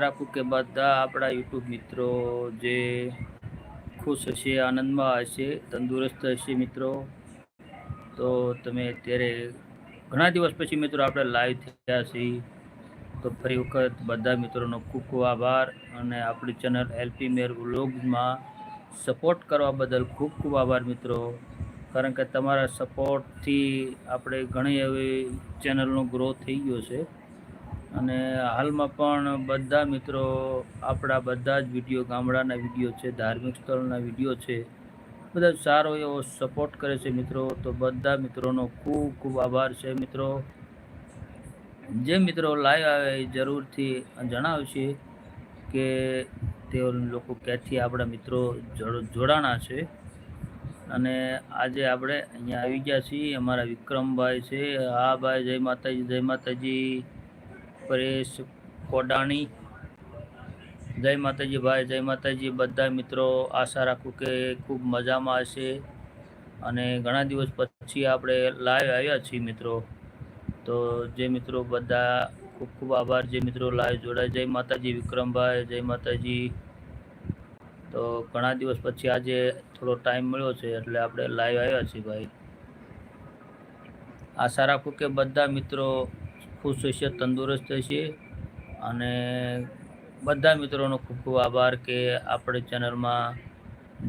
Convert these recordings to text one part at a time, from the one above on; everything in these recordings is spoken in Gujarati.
રાખું કે બધા આપણા યુટ્યુબ મિત્રો જે ખુશ હશે, આનંદમાં હશે, તંદુરસ્ત હશે મિત્રો. તો તમે અત્યારે ઘણા દિવસ પછી મિત્રો આપણે લાઈવ થયા છીએ. તો ફરી વખત બધા મિત્રોનો ખૂબ ખૂબ આભાર અને આપણી ચેનલ એલપી મેર વ્લોગમાં સપોર્ટ કરવા બદલ ખૂબ ખૂબ આભાર મિત્રો. કારણ કે તમારા સપોર્ટથી આપણે ઘણી એવી ચેનલનો ગ્રો થઈ ગયો છે. અને હાલમાં પણ બધા મિત્રો આપણા બધા જ વીડિયો, ગામડાના વીડિયો છે, ધાર્મિક સ્થળના વીડિયો છે, બધા સારો એવો સપોર્ટ કરે છે મિત્રો. તો બધા મિત્રોનો ખૂબ ખૂબ આભાર છે મિત્રો. જે મિત્રો લાઈવ આવે એ જરૂરથી જણાવશે કે તેઓ લોકો ક્યાંથી આપણા મિત્રો જોડાણા છે. અને આજે આપણે અહીંયા આવી ગયા છીએ. અમારા વિક્રમભાઈ છે. હા ભાઈ, જય માતાજી જય માતાજી. પરેશ કોડાણી. જય માતાજી ભાઈ જય માતાજી. બધા મિત્રો, આશા રાખું કે ખૂબ મજામાં હશે. અને ઘણા દિવસ પછી આપણે લાઈવ આવ્યા છીએ મિત્રો. તો જે મિત્રો બધા, ખૂબ ખૂબ આભાર. જે મિત્રો લાઈવ જોડાય, જય માતાજી વિક્રમભાઈ, જય માતાજી. તો ઘણા દિવસ પછી આજે થોડો ટાઈમ મળ્યો છે, એટલે આપણે લાઈવ આવ્યા છીએ ભાઈ. આશા રાખું કે બધા મિત્રો ખુશ હશે તંદુરસ્ત હશે અને બધા મિત્રોનો ખૂબ ખૂબ આભાર કે આપણે ચેનલમાં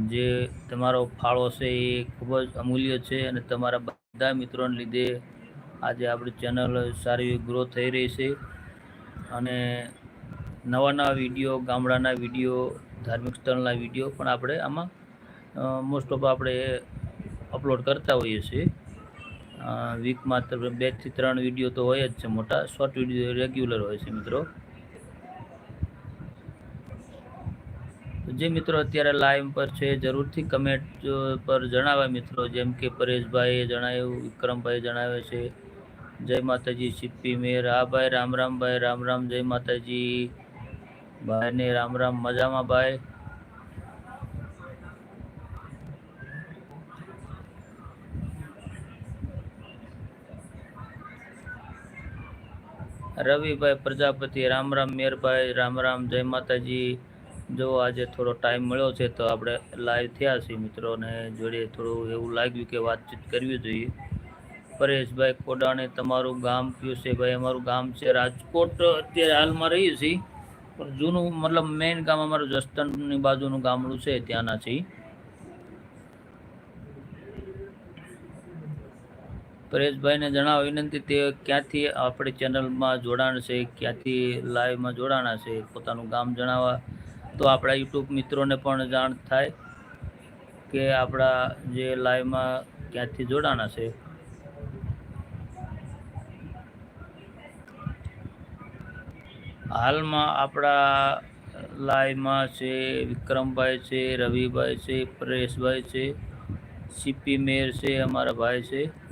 જે તમારો ફાળો છે એ ખૂબ જ અમૂલ્ય છે અને તમારા બધા મિત્રોને લીધે આજે આપણી ચેનલ સારી એવી ગ્રો થઈ રહી છે. અને નવા નવા વીડિયો, ગામડાના વીડિયો, ધાર્મિક સ્થળના વીડિયો પણ આપણે આમાં મોસ્ટ ઓફ આપણે અપલોડ કરતા હોઈએ છીએ. વીકમાં તો બેથી ત્રણ વીડિયો તો હોય જ છે મોટા શોર્ટ વીડિયો રેગ્યુલર હોય છે મિત્રો. જે મિત્રો અત્યારે લાઈવ પર છે, જરૂરથી કમેન્ટ પર જણાવે મિત્રો. જેમ કે પરેશભાઈએ જણાવ્યું વિક્રમભાઈ જણાવે છે, જય માતાજી સિપ્પી મેર. હા ભાઈ, રામ રામ ભાઈ, રામ રામ, જય માતાજી. ભાઈને રામ રામ, મજામાં ભાઈ. રવિભાઈ પ્રજાપતિ, રામ રામ મેરભાઈ, રામ રામ જય માતાજી. જો આજે થોડો ટાઈમ મળ્યો છે તો આપણે લાઈવ થયા છીએ મિત્રોને જોડે થોડું એવું લાગ્યું કે વાતચીત કરવી જોઈએ. પરેશભાઈ કોડાણી તમારું ગામ કયું છે? ભાઈ, અમારું ગામ છે રાજકોટ. અત્યારે હાલમાં રહીએ છીએ. પણ જૂનું, મતલબ મેઇન ગામ અમારું જસ્ટનની બાજુનું ગામડું છે ત્યાંના છીએ. પરેશભાઈને જણાવો વિનંતી તે ક્યાંથી આપણી ચેનલમાં જોડાણ છે, ક્યાંથી લાઈવમાં જોડાણા છે, પોતાનું ગામ જણાવવા. તો આપણા યુટ્યુબ મિત્રોને પણ જાણ થાય કે આપણા જે લાઈવમાં ક્યાંથી જોડાણા છે. હાલમાં આપણા લાઈવમાં છે વિક્રમભાઈ છે, રવિભાઈ છે, પરેશભાઈ છે, સીપી મેર છે, અમારા ભાઈ છે.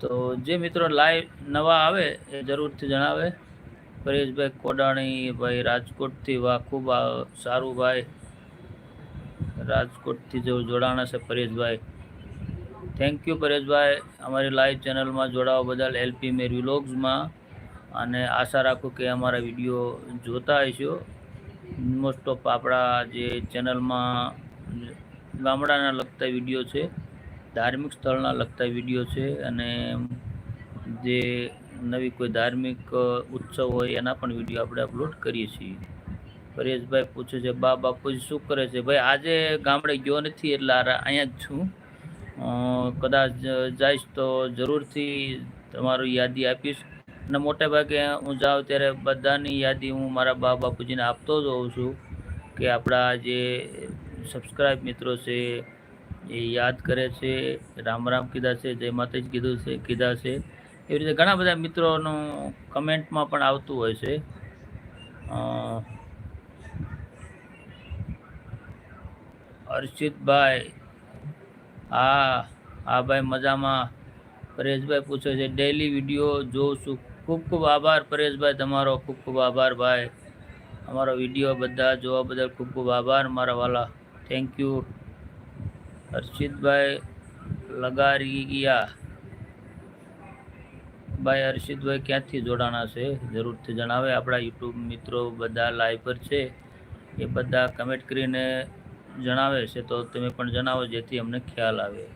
તો જે મિત્રો લાઈવ નવા આવે એ જરૂરથી જણાવે. પરેશભાઈ કોડાણી, ભાઈ રાજકોટથી વાહ ખૂબ સારું ભાઈ રાજકોટથી જો જોડાણા છે પરેશભાઈ. થેન્ક યુ પરેશભાઈ. અમારી લાઈવ ચેનલમાં જોડાવા બદલ એલપી મેર વ્લોગ્સમાં. અને આશા રાખું કે અમારા વીડિયો જોતા હશો. મોસ્ટ ઓફ આપણા જે ચેનલમાં ગામડાના લગતા વીડિયો છે. ધાર્મિક સ્થળના લગતા વીડિયો છે અને જે નવી કોઈ ધાર્મિક ઉત્સવ હોય એના પણ વીડિયો આપણે અપલોડ કરીએ છીએ. પરેશભાઈ પૂછે છે, બા બાપુજી શું કરે છે? ભાઈ, આજે ગામડે ગયો નથી એટલે અહીંયા જ છું. કદાચ જઈશ તો જરૂરથી તમારું યાદી આપીશ. અને મોટે ભાગે હું જાઉં ત્યારે બધાની યાદી હું મારા બા, બાપુજીને આપતો જ હોઉં છું કે આપણા જે સબસ્ક્રાઈબ મિત્રો છે એ યાદ કરે છે, રામ રામ કીધા છે, જય માતાજી કીધું છે, કીધા છે. એવી રીતે ઘણા બધા મિત્રોનું કમેન્ટમાં પણ આવતું હોય છે. હર્ષિતભાઈ હા હા ભાઈ મજામાં. પરેશભાઈ પૂછે છે ડેલી વીડિયો જોઉં છું ખૂબ ખૂબ આભાર પરેશભાઈ તમારો, ખૂબ ખૂબ આભાર ભાઈ. અમારો વીડિયો બધા જોવા બદલ ખૂબ ખૂબ આભાર, મારા વાલા. થેન્ક યુ હર્ષિતભાઈ લગારીયા ભાઈ હર્ષિતભાઈ ક્યાંથી જોડાણા છે? જરૂરથી જણાવે. આપણા યુટ્યુબ મિત્રો બધા લાઈવ પર છે. એ બધા કમેન્ટ કરીને જણાવે છે. તો તમે પણ જણાવો, જેથી અમને ખ્યાલ આવે.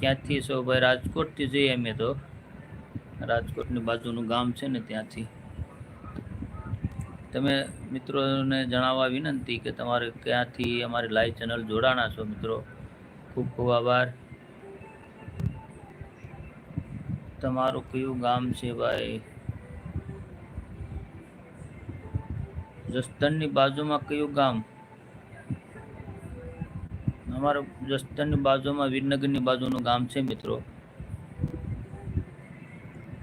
ક્યાંથી છો ભાઈ? રાજકોટથી જઈએ અમે તો. રાજકોટની બાજુનું ગામ છે ને ત્યાંથી. તમે મિત્રોને જણાવવા વિનંતી કે તમારે ક્યાંથી અમારી લાઈવ ચેનલ જોડાણા છો મિત્રો? ખૂબ ખૂબ આભાર. તમારું કયું ગામ છે ભાઈ? જસ્તનની બાજુમાં કયું ગામ? અમારું જસદણની બાજુમાં વિરનગરની બાજુનું ગામ છે મિત્રો.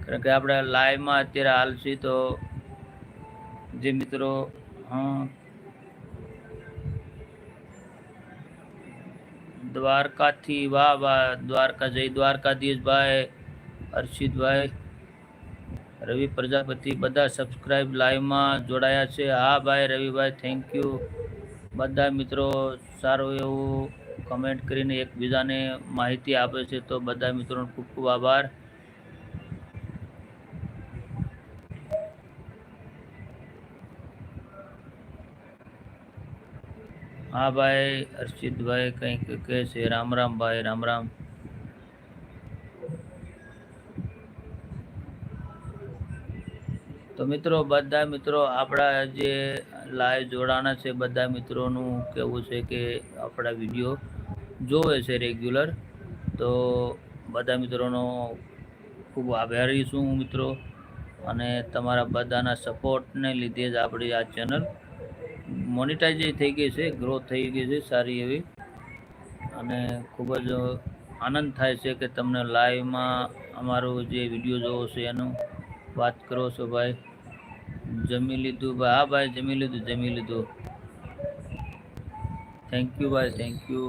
કારણ કે આપણે લાઈવમાં અત્યારે હાલ છીએ તો જે મિત્રો, હા દ્વારકાથી વાહ વાહ, દ્વારકા જય દ્વારકાધીશભાઈ હર્ષિતભાઈ. રવિ પ્રજાપતિ બધા સબસ્ક્રાઈબ લાઈવમાં જોડાયા છે. હા ભાઈ, રવિભાઈ થેન્ક યુ બધા મિત્રો, સારું એવું કમેન્ટ કરીને એકબીજાને માહિતી આપે છે તો બધા મિત્રોનો ખૂબ ખૂબ આભાર. હા ભાઈ, હર્ષિતભાઈ કંઈક કહે છે. રામ રામ ભાઈ, રામ રામ. તો મિત્રો, બધા મિત્રો, આપણા જે લાઈવ જોડાણા છે, બધા મિત્રોનું કહેવું છે કે આપણા વીડિયો જોવે છે રેગ્યુલર તો બધા મિત્રોનો ખૂબ આભારી છું મિત્રો. અને તમારા બધાના સપોર્ટને લીધે જ આપણી આ ચેનલ મોનિટાઈઝ થઈ ગઈ છે ગ્રોથ થઈ ગઈ છે સારી એવી. અને ખૂબ જ આનંદ થાય છે કે તમને લાઈવમાં અમારો જે વીડિયો જોવો છે, એનું વાત કરો છો ભાઈ. જમી લીધું ભાઈ હા ભાઈ, જમી લીધું જમી લીધું. થેન્ક યુ ભાઈ થેન્ક યુ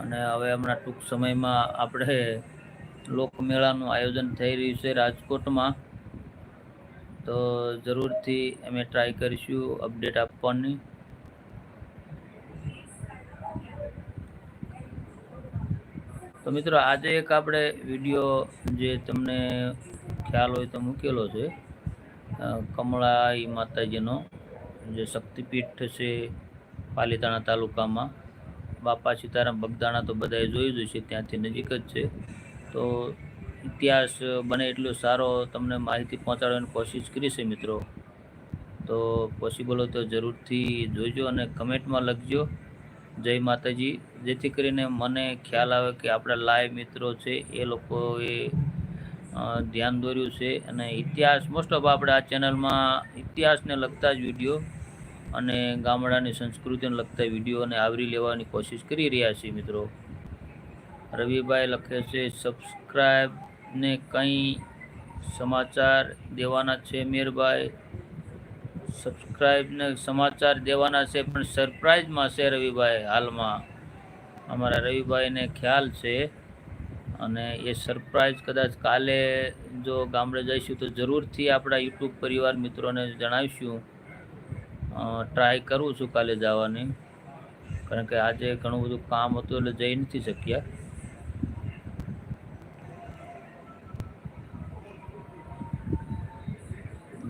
અને હવે હમણાં ટૂંક સમયમાં આપણે લોકમેળાનું આયોજન થઈ રહ્યું છે રાજકોટમાં. તો જરૂરથી અમે ટ્રાય કરીશું અપડેટ આપવાની. તો મિત્રો આજે એક આપણે વીડિયો જે તમને ખ્યાલ હોય તો મૂકેલો છે. કમળાઈ માતાજીનો જે શક્તિપીઠ છે પાલીતાણા તાલુકામાં. બાપા સીતારામ બગદાણા તો બધાએ જોયું જ છે ત્યાંથી નજીક જ છે. તો ઇતિહાસ બને એટલો સારો તમને માહિતી પહોંચાડવાની કોશિશ કરીશ મિત્રો. તો પોસિબલ હોય તો જરૂરથી જોજો અને કમેન્ટમાં લખજો. જય માતાજી. જેથી કરીને મને ખ્યાલ આવે કે આપણા લાઈવ મિત્રો છે એ લોકોએ ધ્યાન દોર્યું છે અને ઇતિહાસ મોસ્ટ ઓફ આપણે આ ચેનલમાં ઇતિહાસને લગતા જ વીડિયો અને ગામડાની સંસ્કૃતિને લગતા વિડીયોને આવરી લેવાની કોશિશ કરી રહ્યા છીએ મિત્રો. રવિભાઈ લખે છે સબસ્ક્રાઈબ ને કંઈ સમાચાર દેવાના છે મીરભાઈ? સબસ્ક્રાઈબને સમાચાર દેવાના છે, પણ સરપ્રાઈઝમાં છે રવિભાઈ હાલમાં. અમારા રવિભાઈને ખ્યાલ છે અને એ સરપ્રાઈઝ કદાચ કાલે જો ગામડે જઈશું તો જરૂરથી આપણા યુટ્યુબ પરિવાર મિત્રોને જણાવીશું. ટ્રાય કરું છું કાલે જવાની. કારણ કે આજે ઘણું બધું કામ હતું એટલે જઈ નથી શક્યા.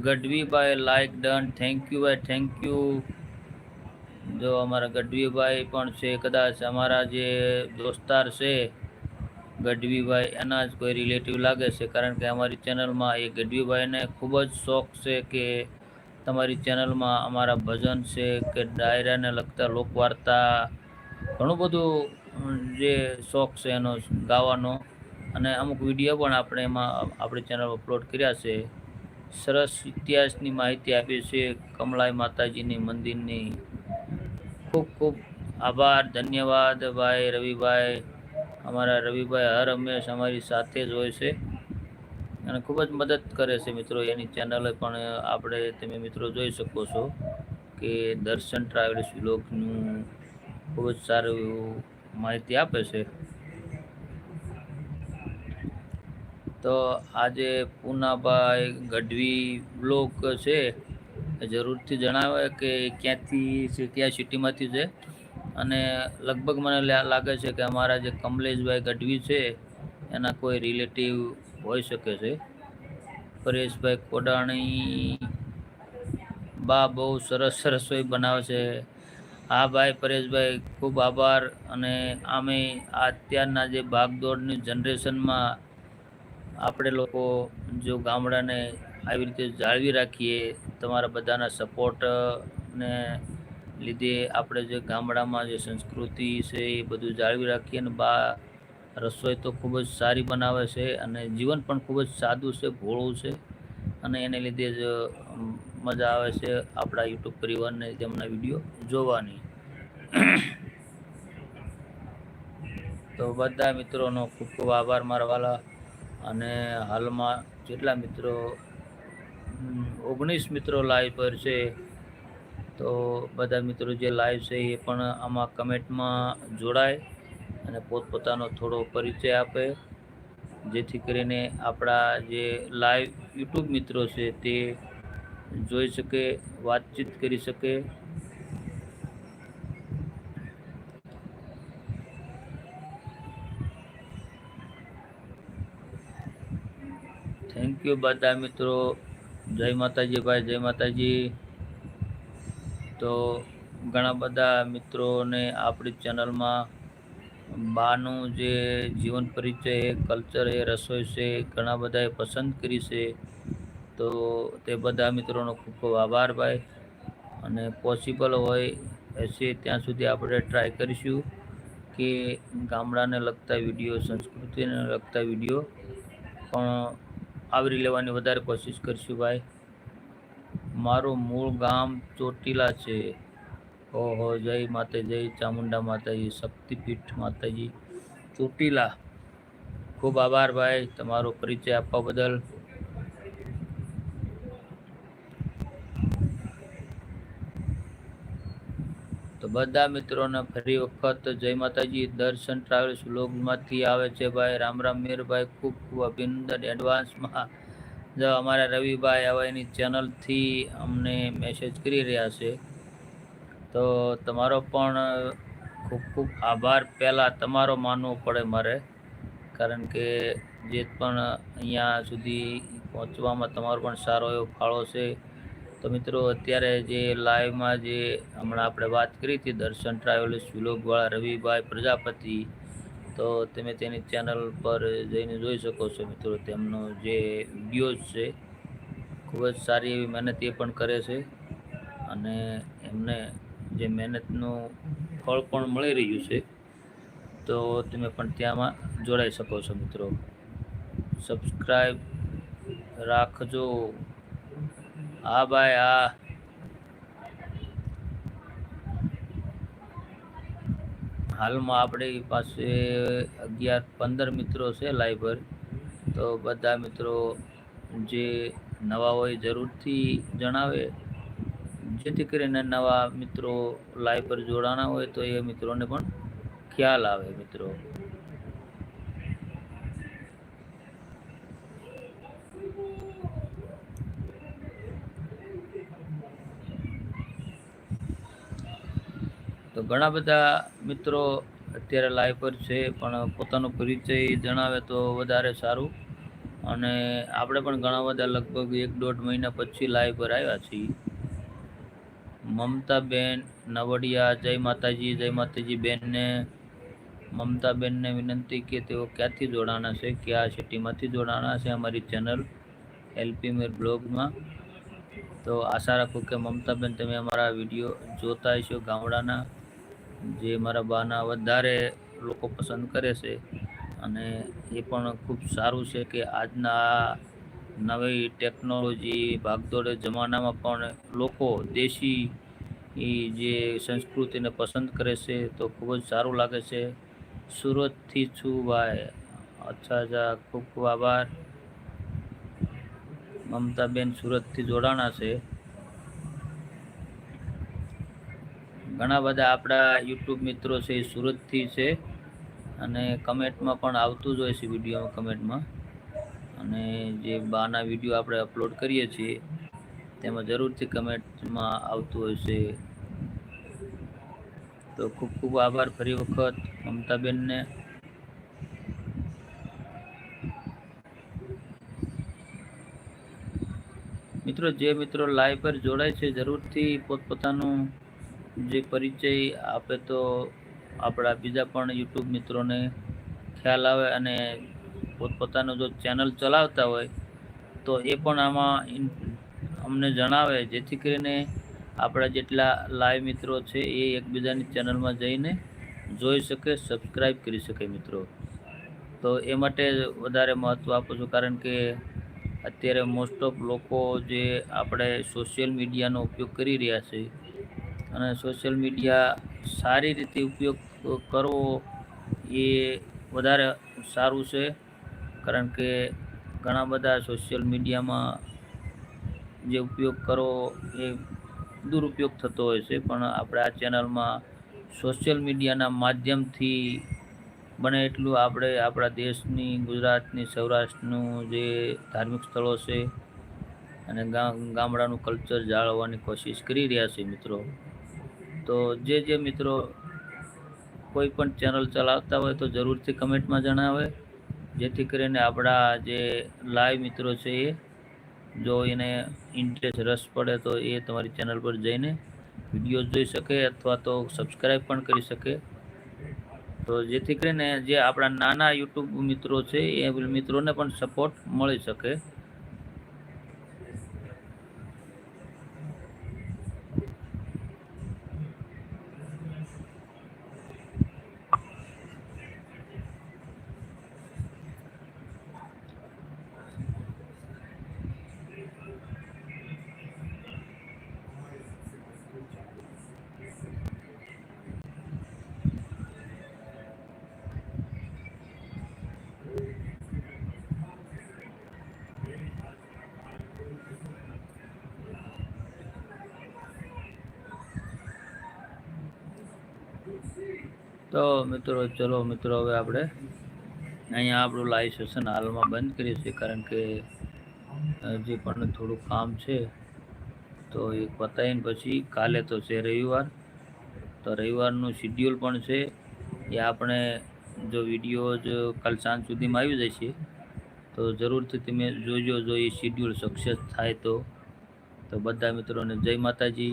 ગઢવીભાઈ લાઈક ડન થેન્ક યુ ભાઈ થેન્ક યુ જો અમારા ગઢવીભાઈ પણ છે, કદાચ અમારા જે દોસ્તાર છે ગઢવીભાઈ એના જ કોઈ રિલેટિવ લાગે છે, કારણ કે અમારી ચેનલમાં એ ગઢવીભાઈને ખૂબ જ શોખ છે કે તમારી ચેનલમાં અમારા ભજન છે, કે ડાયરાને લગતા લોકવાર્તા, ઘણું બધું જે શોખ છે એનો ગાવાનો. અને અમુક વીડિયો પણ આપણે એમાં, આપણી ચેનલ અપલોડ કર્યા છે. સરસ ઇતિહાસની માહિતી આપી છે કમળાઈ માતાજીની મંદિરની. ખૂબ ખૂબ આભાર, ધન્યવાદ ભાઈ રવિભાઈ. અમારા રવિભાઈ હર હંમેશ અમારી સાથે જ હોય છે અને ખૂબ જ મદદ કરે છે મિત્રો એની ચેનલે પણ આપણે તમે મિત્રો જોઈ શકો છો કે દર્શન ટ્રાવેલ્સ વ્લોગનું ખૂબ જ સારું એવું માહિતી આપે છે. તો આજે પૂનાભાઈ ગઢવી બ્લોક છે. જરૂરથી જણાવે કે ક્યાંથી છે, કયા સિટીમાંથી છે. અને લગભગ મને લાગે છે કે અમારા જે કમલેશભાઈ ગઢવી છે, એના કોઈ રિલેટિવ હોઈ શકે છે. પરેશભાઈ કોડાણી બા બહુ સરસ રસોઈ બનાવે છે. હા ભાઈ, પરેશભાઈ, ખૂબ આભાર. અને આમે અત્યારના જે ભાગદોડની જનરેશનમાં આપણે લોકો જો ગામડાને આવી રીતે જાળવી રાખીએ, તમારા બધાના સપોર્ટને લીધે આપણે જે ગામડામાં જે સંસ્કૃતિ છે એ બધું જાળવી રાખીએ અને બા, રસોઈ તો ખૂબ જ સારી બનાવે છે અને જીવન પણ ખૂબ જ સાદું છે, ભોળું છે અને એને લીધે જ મજા આવે છે આપણા યુટ્યુબ પરિવારને તેમના વીડિયો જોવાની. તો બધા મિત્રોનો ખૂબ ખૂબ આભાર મારા વાલા. અને હાલમાં જેટલા મિત્રો ઓગણીસ મિત્રો લાઈવ પર છે, તો બધા મિત્રો જે લાઈવ છે એ પણ આમાં કમેન્ટમાં જોડાય અને પોતપોતાનો થોડો પરિચય આપે. જેથી કરીને આપણા જે લાઈવ યુટ્યુબ મિત્રો છે તે જોઈ શકે, વાતચીત કરી શકે થેન્ક બધા મિત્રો. જય માતાજી ભાઈ, જય માતાજી. તો ઘણા બધા મિત્રોને આપણી ચેનલમાં બાનું જે જીવન પરિચય એ કલ્ચર એ રસોઈ છે, ઘણા બધાએ પસંદ કરી છે. તો તે બધા મિત્રોનો ખૂબ ખૂબ આભાર ભાઈ. અને પોસિબલ હોય હશે ત્યાં સુધી આપણે ટ્રાય કરીશું કે ગામડાને લગતા વીડિયો, સંસ્કૃતિને લગતા વીડિયો પણ આવરી લેવાની વધારે કોશિશ કરીશું ભાઈ. મારું મૂળ ગામ ચોટીલા છે. ઓહો, જય માતા જય ચામુંડા માતાજી, શક્તિપીઠ માતાજી. ચોટીલા, ખૂબ આભાર ભાઈ તમારો પરિચય આપવા બદલ તો બધા મિત્રોને ફરી વખત જય માતાજી. દર્શન ટ્રાવેલ્સ વ્લોગમાંથી આવે છે ભાઈ. રામ રામ મીરભાઈ ખૂબ ખૂબ અભિનંદન એડવાન્સમાં જો અમારા રવિભાઈ હવે એની ચેનલથી અમને મેસેજ કરી રહ્યા છે. તો તમારો પણ ખૂબ ખૂબ આભાર. પહેલાં તમારો માનવો પડે મારે. કારણ કે જે પણ અહીંયા સુધી પહોંચવામાં તમારો પણ સારો એવો ફાળો છે. તો મિત્રો, અત્યારે જે લાઈવમાં જે હમણાં આપણે વાત કરી હતી, દર્શન ટ્રાવેલ્સ, વિલોગવાળા, રવિભાઈ, પ્રજાપતિ, તો તમે તેની ચેનલ પર જઈને જોઈ શકો છો મિત્રો, તેમનો જે વિડીયોઝ છે. ખૂબ જ સારી એવી મહેનત એ પણ કરે છે અને એમને જે મહેનતનું ફળ પણ મળી રહ્યું છે. તો તમે પણ ત્યાંમાં જોડાઈ શકો છો મિત્રો. સબસ્ક્રાઈબ રાખજો. હા, ભાઈ, હા. હાલમાં આપણી પાસે અગિયાર, પંદર મિત્રો છે લાઈવ તો બધા મિત્રો જે નવા હોય જરૂરથી જણાવે. જેથી કરીને નવા મિત્રો લાઈવ પર જોડાણા હોય તો એ મિત્રોને પણ ખ્યાલ આવે મિત્રો તો ઘણા બધા મિત્રો અત્યારે લાઈવ પર છે, પણ પોતાનો પરિચય જણાવે તો વધારે સારું. અને આપણે પણ ઘણા બધા લગભગ એક દોઢ મહિના પછી લાઈવ પર આવ્યા છીએ. મમતાબેન નવડિયા, જય માતાજી જય માતાજી બેનને મમતાબેનને વિનંતી કે તેઓ ક્યાંથી જોડાણા છે, કયા સિટીમાંથી જોડાણા છે અમારી ચેનલ એલપી મીર બ્લોગમાં તો આશા રાખું કે મમતાબેન, તમે અમારા વીડિયો જોતા હશો ગામડાના. જે મારા બાના વધારે લોકો પસંદ કરે છે અને એ પણ ખૂબ સારું છે કે આજના નવી ટેકનોલોજી ભાગદોડ જમાનામાં પણ લોકો દેશી જે સંસ્કૃતિને પસંદ કરે છે તો ખૂબ જ સારું લાગે છે. સુરતથી છું ભાઈ. અચ્છા અચ્છા. ખૂબ ખૂબ આભાર. મમતાબેન સુરતથી જોડાણા છે. ઘણા બધા આપણા યુટ્યુબ મિત્રો છે એ સુરતથી છે અને કમેન્ટમાં પણ આવતું જ હોય છે વિડીયોમાં કમેન્ટમાં. અને જે બાના વીડિયો આપણે અપલોડ કરીએ છીએ, તેમાં જરૂરથી કમેન્ટમાં આવતું હોય છે. તો ખૂબ ખૂબ આભાર ફરી વખત મમતાબેનને. મિત્રો, જે મિત્રો લાઈવ પર જોડાય છે, જરૂરથી પોતપોતાનું જે પરિચય આપે તો આપણા બીજા પણ યુટ્યુબ મિત્રોને ખ્યાલ આવે અને પોતપોતાનું જો ચેનલ ચલાવતા હોય, તો એ પણ આમાં અમને જણાવે. જેથી કરીને આપણા જેટલા લાઈવ મિત્રો છે એ એકબીજાની ચેનલમાં જઈને જોઈ શકે, સબસ્ક્રાઈબ કરી શકે મિત્રો. તો એ માટે વધારે મહત્ત્વ આપું છું, કારણ કે અત્યારે મોસ્ટ ઓફ લોકો જે આપણે સોશિયલ મીડિયાનો ઉપયોગ કરી રહ્યા છે અને સોશિયલ મીડિયા સારી રીતે ઉપયોગ કરવો એ વધારે સારું છે. કારણ કે ઘણા બધા સોશિયલ મીડિયામાં જે ઉપયોગ કરવો એ દુરુપયોગ થતો હોય છે. પણ આપણે આ ચેનલમાં સોશિયલ મીડિયાના માધ્યમથી બને એટલું આપણે આપણા દેશની, ગુજરાતની, સૌરાષ્ટ્રનું જે ધાર્મિક સ્થળો છે અને ગામ ગામડાનું કલ્ચર જાળવવાની કોશિશ કરી રહ્યા છે મિત્રો. તો જે જે મિત્રો કોઈ પણ ચેનલ ચલાવતા હોય તો જરૂરથી કમેન્ટમાં જણાવે. જેથી કરીને આપણા જે લાઈવ મિત્રો છે એ, જો એને ઇન્ટરેસ્ટ રસ પડે તો એ તમારી ચેનલ પર જઈને વીડિયો જોઈ શકે અથવા તો સબસ્ક્રાઈબ પણ કરી શકે. તો જેથી કરીને જે આપણા નાના યુટ્યુબ મિત્રો છે એ મિત્રોને પણ સપોર્ટ મળી શકે. તો મિત્રો, ચલો મિત્રો, હવે આપણે અહીંયા આપણું લાઈવ સેશન હાલમાં બંધ કરીએ છીએ, કારણ કે હજી પણ થોડું કામ છે. તો એ પતાવીને પછી કાલે તો છે રવિવાર. તો રવિવારનું શિડ્યુલ પણ છે એ આપણે જો વીડિયો જ કાલ સાંજ સુધીમાં આવી જશે તો જરૂરથી તમે જોજો જો એ શિડ્યુલ સક્સેસ થાય તો. તો બધા મિત્રોને જય માતાજી,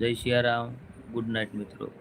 જય સિયારામ ગુડ નાઇટ મિત્રો.